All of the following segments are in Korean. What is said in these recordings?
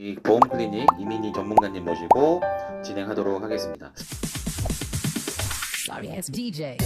이 보험 클리닉 이민희 전문가님 모시고 진행하도록 하겠습니다. Sorry ass DJ.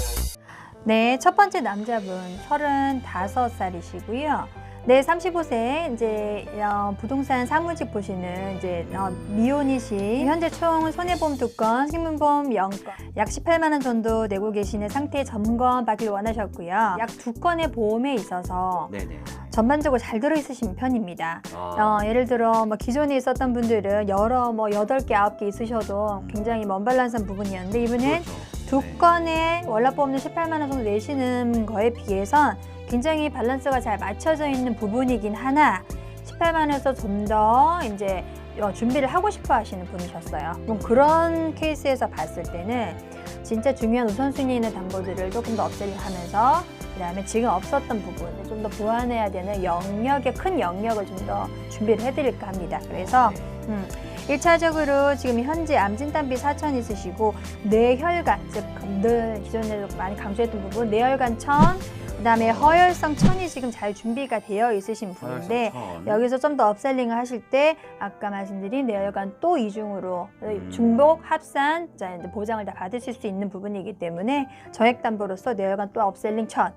네, 첫 번째 남자분 35살이시고요. 네, 35세 이제 어, 부동산 사무직 보시는 이제 어, 미혼이신 현재 총 손해보험 두 건, 식문보험 0건, 약 18만 원 정도 내고 계시는 상태 점검 받길 원하셨고요. 약 두 건의 보험에 있어서 네네. 전반적으로 잘 들어 있으신 편입니다. 아, 어, 예를 들어 뭐 기존에 있었던 분들은 여러 뭐 8개, 9개 있으셔도 굉장히 먼 발란한 부분이었는데 이분은 그렇죠. 두 네. 건의 월납보험료 18만 원 정도 내시는 거에 비해선 굉장히 밸런스가 잘 맞춰져 있는 부분이긴 하나 18만 원에서 좀 더 이제 어, 준비를 하고 싶어 하시는 분이셨어요. 그럼 그런 케이스에서 봤을 때는 진짜 중요한 우선순위 있는 담보들을 조금 더 업셀링하면서 그 다음에 지금 없었던 부분을 좀더 보완해야 되는 영역의 큰 영역을 좀 더 준비를 해드릴까 합니다. 그래서 네. 음, 1차적으로 지금 현재 암진단비 4천 있으시고 뇌혈관, 즉 늘 기존에도 많이 강조했던 부분 뇌혈관 천, 그다음에 허혈성 천이 지금 잘 준비가 되어 있으신 분인데 천. 여기서 좀 더 업셀링을 하실 때 아까 말씀드린 뇌혈관 또 이중으로 음. 중복 합산 자, 이제 보장을 다 받으실 수 있는 부분이기 때문에 저액담보로서 뇌혈관 또 업셀링 천,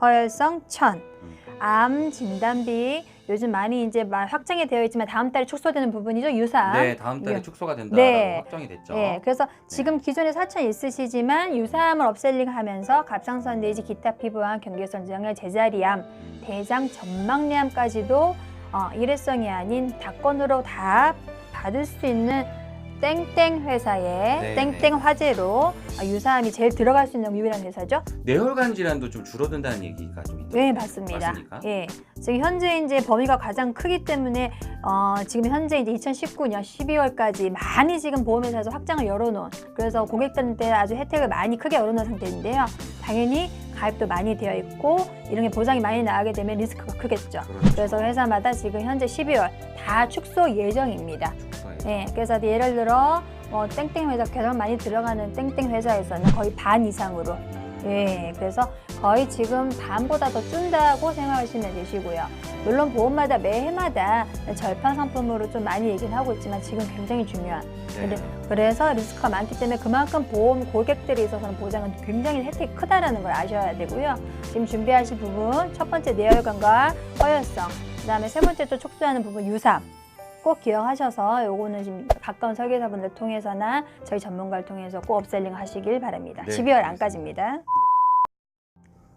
허혈성 천, 암 진단비 요즘 많이 이제 막 확정이 되어 있지만 다음 달에 축소되는 부분이죠 유사. 네, 다음 달에 유- 축소가 된다라고 네. 확정이 됐죠. 예, 그래서 지금 기존에 4천 있으시지만 유사암을 업셀링하면서 갑상선 내지 기타 피부암, 경계선 장애, 제자리암, 음. 대장 전망내암까지도 어, 일회성이 아닌 다건으로 다 받을 수 있는 땡땡 회사의 네, 땡땡 화재로 어, 유사암이 제일 들어갈 수 있는 유일한 회사죠. 뇌혈관 질환도 좀 줄어든다는 얘기가 좀 있다. 네, 맞습니다. 맞습니까? 예. 지금 현재 이제 범위가 가장 크기 때문에 어, 지금 현재 이제 2019년 12월까지 많이 지금 보험회사에서 확장을 열어놓은 그래서 고객들한테 아주 혜택을 많이 크게 열어놓은 상태인데요. 당연히 가입도 많이 되어 있고 이런 게 보장이 많이 나가게 되면 리스크가 크겠죠. 그렇죠. 그래서 회사마다 지금 현재 12월 다 축소 예정입니다. 축소해요. 네, 그래서 예를 들어 뭐 땡땡 회사 계속 많이 들어가는 땡땡 회사에서는 거의 반 이상으로 예, 그래서 거의 지금 반보다 더 준다고 생각하시면 되시고요. 물론 보험마다 매 해마다 절판 상품으로 좀 많이 얘기는 하고 있지만 지금 굉장히 중요한. 네. 그래, 그래서 리스크가 많기 때문에 그만큼 보험 고객들에 있어서는 보장은 굉장히 혜택이 크다라는 걸 아셔야 되고요. 지금 준비하실 부분 첫 번째 뇌혈관과 허혈성, 그다음에 세 번째 또 촉수하는 부분 유삼. 꼭 기억하셔서 요거는 지금 가까운 설계사분들 통해서나 저희 전문가를 통해서 꼭 업셀링 하시길 바랍니다. 네, 12월 안까지입니다.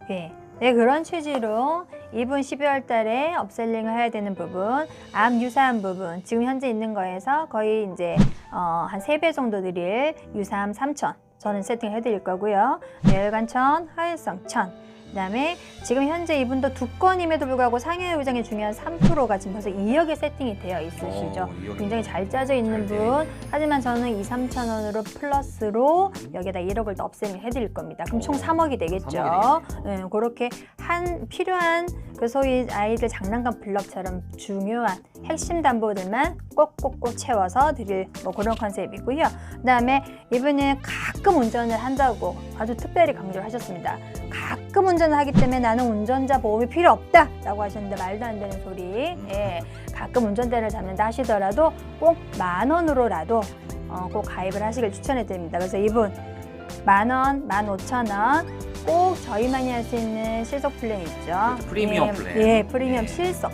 네. 네, 그런 취지로 이분 12월 달에 업셀링을 해야 되는 부분, 암 유사암 부분, 지금 현재 있는 거에서 거의 이제 어, 한 3배 정도 드릴 유사암 3천 저는 세팅을 해드릴 거고요. 뇌혈관 천, 하혈성 천. 그 다음에 지금 현재 이분도 두 건임에도 불구하고 상해 의장의 중요한 3%가 지금 벌써 2억에 세팅이 되어 있으시죠. 어, 이억이 굉장히 잘 짜져 있는 잘 분. 하지만 저는 2, 3천 원으로 플러스로 여기다 1억을 더 업셀링 해드릴 겁니다. 그럼 총 오, 3억이 되겠죠. 3억이 네, 그렇게 한 필요한 그 소위 아이들 장난감 블럭처럼 중요한 핵심 담보들만 꼭꼭꼭 채워서 드릴 뭐 그런 컨셉이고요. 그다음에 이분은 가끔 운전을 한다고 아주 특별히 강조를 하셨습니다. 가끔 운전을 하기 때문에 나는 운전자 보험이 필요 없다라고 하셨는데 말도 안 되는 소리. 예, 가끔 운전대를 잡는다 하시더라도 꼭 만 원으로라도 어, 꼭 가입을 하시길 추천해 드립니다. 그래서 이분 만 원, 만 오천 원. 꼭 저희만이 할 수 있는 실속 플랜 있죠. 그렇죠. 프리미엄 예, 플랜. 예, 프리미엄 네. 실속.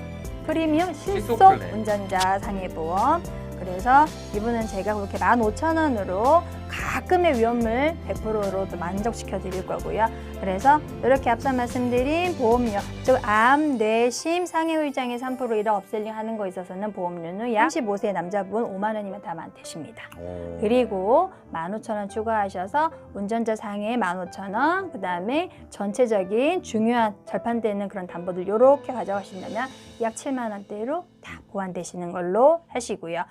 프리미엄 실속, 실속 플랜. 운전자 상해 보험. 그래서 이분은 제가 그렇게 15,000원으로 가끔의 위험을 100%로 또 만족시켜 드릴 거고요. 그래서 이렇게 앞서 말씀드린 보험료, 즉 암, 뇌, 심, 상해의장의 3% 이런 업셀링 하는 거 있어서는 보험료는 약 35세 남자분 5만 원이면 다 만되십니다. 오. 그리고 15,000원 추가하셔서 운전자 상해 15,000원, 그 다음에 전체적인 중요한 절판되는 그런 담보들 이렇게 가져가신다면 약 7만 원대로 다 보완되시는 걸로 하시고요.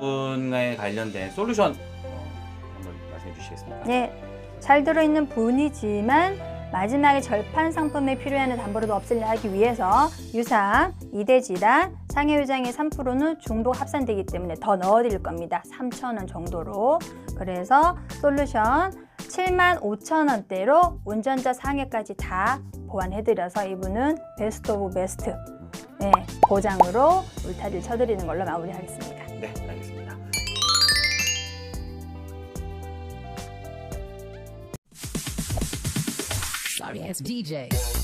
분에 관련된 솔루션 말씀해 주시겠습니까? 네, 잘 들어있는 분이지만 마지막에 절판 상품에 필요한 담보로도 없애하기 위해서 유사, 이대 질환, 상해유장의 3%는 중독 합산되기 때문에 더 넣어드릴 겁니다. 3,000원 정도로. 그래서 솔루션 7만 5천 원대로 운전자 상해까지 다 보완해드려서 이분은 베스트 오브 베스트 네, 보장으로 울타리를 쳐드리는 걸로 마무리하겠습니다. 네, 알겠습니다. Sorry ass DJ.